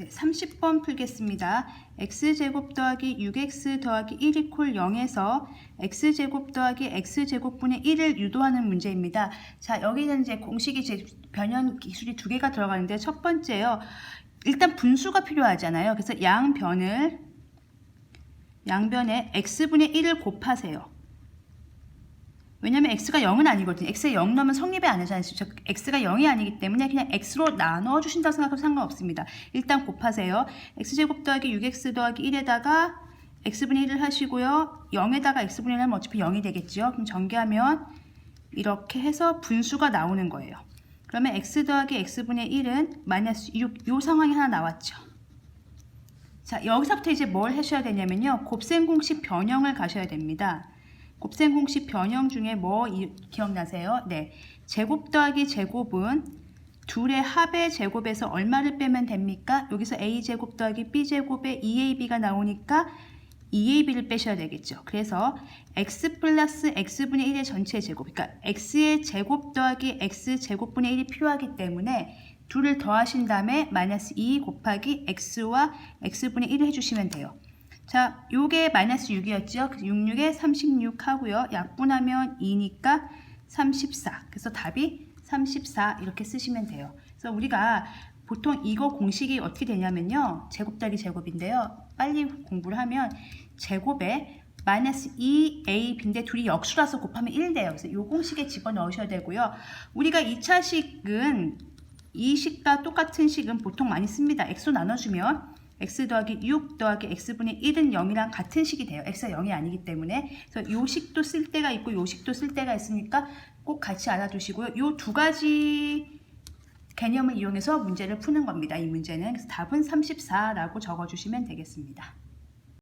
네, 30번 풀겠습니다. x제곱 더하기 6x 더하기 1 이퀄 0에서 x제곱 더하기 x제곱분의 1을 유도하는 문제입니다. 자, 여기는 이제 공식이 제 변형 기술이 두 개가 들어가는데 첫 번째요. 일단 분수가 필요하잖아요. 그래서 양변을 양변에 x분의 1을 곱하세요. 왜냐면 x가 0은 아니거든요. x가 0 넣으면 성립이 안 하잖아요. 즉 x가 0이 아니기 때문에 그냥 x로 나눠 주신다고 생각해도 상관없습니다. 일단 곱하세요. x제곱 더하기 6x 더하기 1에다가 x분의 1을 하시고요. 0에다가 x분의 1 하면 어차피 0이 되겠죠. 그럼 전개하면 이렇게 해서 분수가 나오는 거예요. 그러면 x 더하기 x분의 1은 마이너스 6, 요 상황이 하나 나왔죠. 자, 여기서부터 이제 뭘 하셔야 되냐면요. 곱셈 공식 변형을 가셔야 됩니다. 곱셈 공식 변형 중에 뭐 이- 기억나세요? 네. 제곱 더하기 제곱은 둘의 합의 제곱에서 얼마를 빼면 됩니까? 여기서 a제곱 더하기 b제곱에 2ab가 나오니까 2ab를 빼셔야 되겠죠. 그래서 x 플러스 x분의 1의 전체 제곱, 그러니까 x의 제곱 더하기 x제곱분의 1이 필요하기 때문에 둘을 더하신 다음에 마이너스 2 곱하기 x와 x분의 1을 해주시면 돼요. 자, 요게 마이너스 6이었죠. 66에 36 하고요. 약분하면 2니까 34. 그래서 답이 34 이렇게 쓰시면 돼요. 그래서 우리가 보통 이거 공식이 어떻게 되냐면요. 제곱 더하기 제곱인데요. 빨리 공부를 하면 제곱에 마이너스 2ab인데 둘이 역수라서 곱하면 1 돼요. 그래서 이 공식에 집어넣으셔야 되고요. 우리가 2차 식은 이 식과 똑같은 식은 보통 많이 씁니다. x로 나눠주면 x 더하기 6 더하기 x분의 1은 0이랑 같은 식이 돼요. x가 0이 아니기 때문에. 그래서 요 식도 쓸 때가 있고 요 식도 쓸 때가 있으니까 꼭 같이 알아두시고요. 요 두 가지 개념을 이용해서 문제를 푸는 겁니다. 이 문제는. 그래서 답은 34라고 적어주시면 되겠습니다.